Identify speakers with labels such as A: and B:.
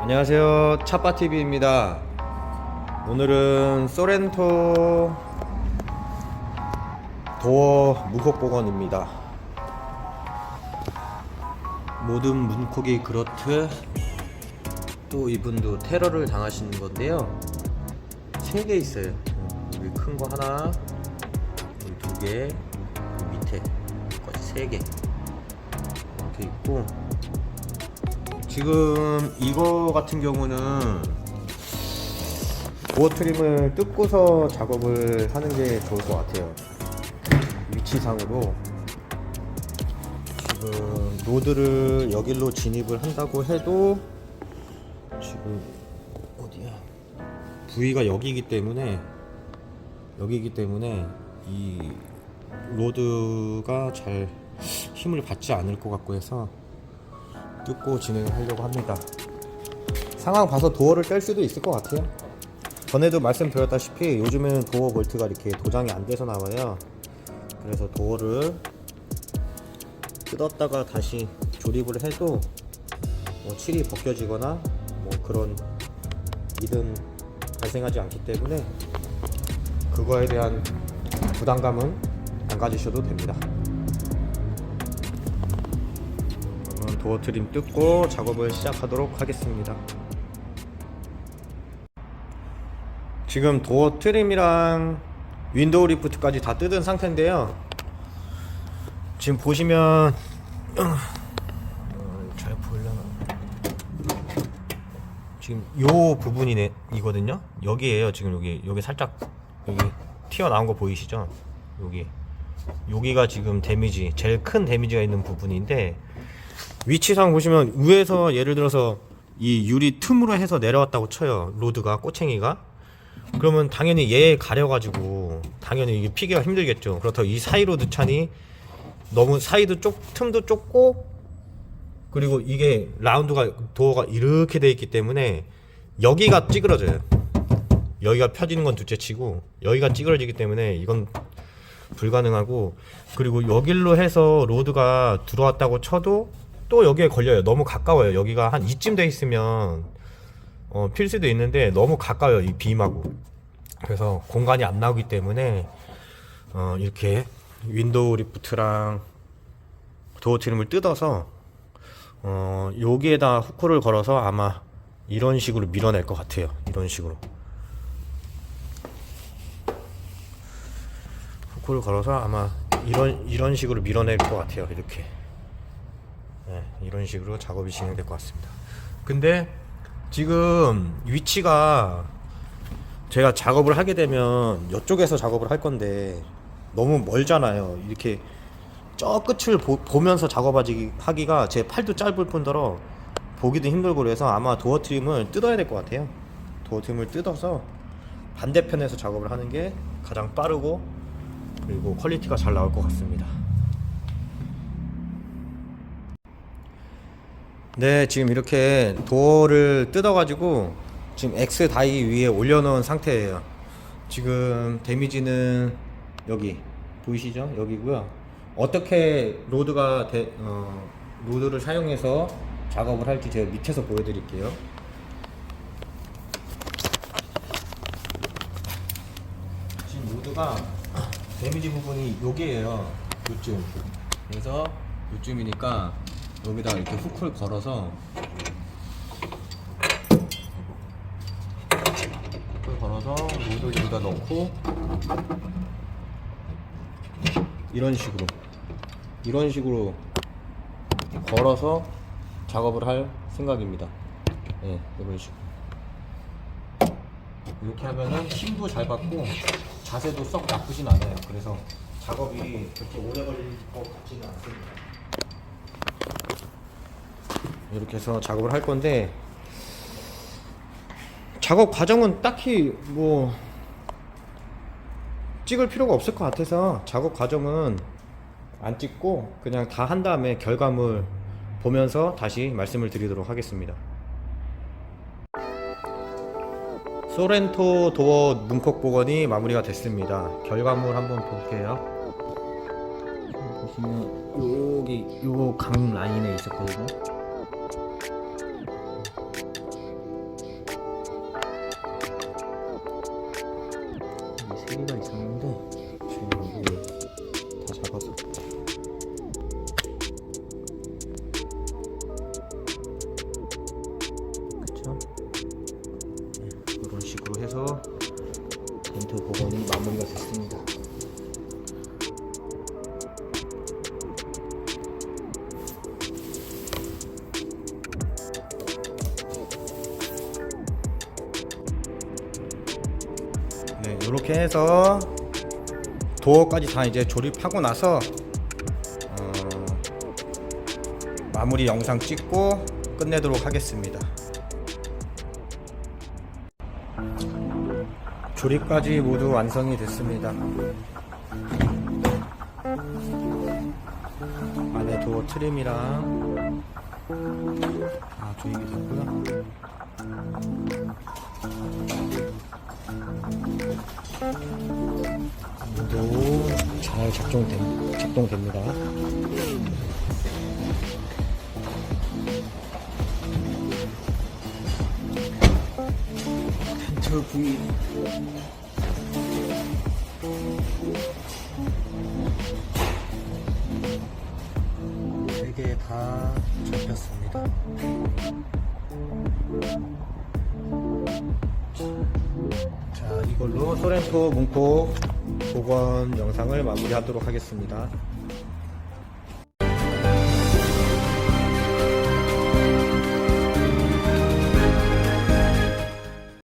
A: 안녕하세요. 차빠TV입니다. 오늘은 소렌토 도어 무곡복원입니다. 모든 문콕이 그렇듯 또 이분도 테러를 당하시는 건데요. 세 개 있어요. 여기 큰 거 하나 여기 두개 밑에 까지 세 개. 이렇게 있고 지금 이거 같은 경우는 보어 트림을 뜯고서 작업을 하는 게 좋을 것 같아요. 위치상으로 지금 로드를 여기로 진입을 한다고 해도 지금 어디야? 부위가 여기이기 때문에 여기이기 때문에 이 로드가 잘 힘을 받지 않을 것 같고 해서 뜯고 진행을 하려고 합니다. 상황 봐서 도어를 뗄 수도 있을 것 같아요. 전에도 말씀드렸다시피 요즘에는 도어 볼트가 이렇게 도장이 안 돼서 나와요. 그래서 도어를 뜯었다가 다시 조립을 해도 뭐 칠이 벗겨지거나 뭐 그런 일은 발생하지 않기 때문에 그거에 대한 부담감은 안 가지셔도 됩니다. 도어 트림 뜯고 작업을 시작하도록 하겠습니다. 지금 도어 트림이랑 윈도우 리프트까지 다 뜯은 상태인데요. 지금 보시면 어, 잘 보이려나? 지금 요 부분이네 이거든요. 여기에요. 지금 여기 여기 살짝 여기 튀어나온 거 보이시죠? 여기 여기가 지금 데미지 제일 큰 데미지가 있는 부분인데 위치상 보시면 위에서 예를 들어서 이 유리 틈으로 해서 내려왔다고 쳐요. 로드가 꼬챙이가. 그러면 당연히 얘 가려가지고 당연히 이게 피기가 힘들겠죠. 그렇다고 이 사이로 넣자니 너무 사이도 좁 틈도 좁고 그리고 이게 라운드가 도어가 이렇게 돼 있기 때문에 여기가 찌그러져요. 여기가 펴지는 건 둘째치고 여기가 찌그러지기 때문에 이건 불가능하고 그리고 여길로 해서 로드가 들어왔다고 쳐도 또 여기에 걸려요. 너무 가까워요. 여기가 한 이쯤 돼 있으면 어, 필 수도 있는데 너무 가까워요. 이 빔하고. 그래서 공간이 안 나오기 때문에 어, 이렇게 윈도우 리프트랑 도어 트림을 뜯어서 어, 여기에다 후크를 걸어서 아마 이런 식으로 밀어낼 것 같아요. 이런 식으로. 후크를 걸어서 아마 이런 이런 식으로 밀어낼 것 같아요. 이렇게. 네, 이런 식으로 작업이 진행될 것 같습니다. 근데 지금 위치가 제가 작업을 하게 되면 이쪽에서 작업을 할 건데 너무 멀잖아요. 이렇게 저 끝을 보, 면서 작업하기가 제 팔도 짧을 뿐더러 보기도 힘들고 그래서 아마 도어 트림을 뜯어야 될 것 같아요. 도어 트림을 뜯어서 반대편에서 작업을 하는 게 가장 빠르고 그리고 퀄리티가 잘 나올 것 같습니다. 네, 지금 이렇게 도어를 뜯어가지고 지금 X 다이 위에 올려놓은 상태예요. 지금 데미지는 여기 보이시죠? 여기고요. 어떻게 로드가 대, 어, 로드를 사용해서 작업을 할지 제가 밑에서 보여드릴게요. 지금 로드가 데미지 부분이 여기에요. 요쯤. 그래서 요쯤이니까 여기다 이렇게 후크를 걸어서 후크를 걸어서 로드를 여기다 넣고 이런 식으로 이런 식으로 걸어서 작업을 할 생각입니다. 네, 이런 식으로 이렇게 하면은 힘도 잘 받고 자세도 썩 나쁘진 않아요. 그래서 작업이 그렇게 오래 걸릴 것 같지는 않습니다. 이렇게 해서 작업을 할 건데 작업 과정은 딱히 뭐 찍을 필요가 없을 것 같아서 작업 과정은 안 찍고 그냥 다 한 다음에 결과물 보면서 다시 말씀을 드리도록 하겠습니다. 소렌토 도어 문콕 복원이 마무리가 됐습니다. 결과물 한번 볼게요. 보시면 여기 요 강 라인에 있었거든요. 크기가 있었는데 지금 여기 다 잡아서 그쵸? 네, 이런 식으로 해서 벤트 복원이 마무리가 됐습니다. 이렇게 해서 도어까지 다 이제 조립하고 나서 어, 마무리 영상 찍고 끝내도록 하겠습니다. 조립까지 모두 완성이 됐습니다. 안에 도어 트림이랑 다 조립이 됐고요. 모두 잘 작동됩, 작동됩니다. 텐트 세개다 잡혔습니다. 소렌토 문콕 복원 영상을 마무리하도록 하겠습니다.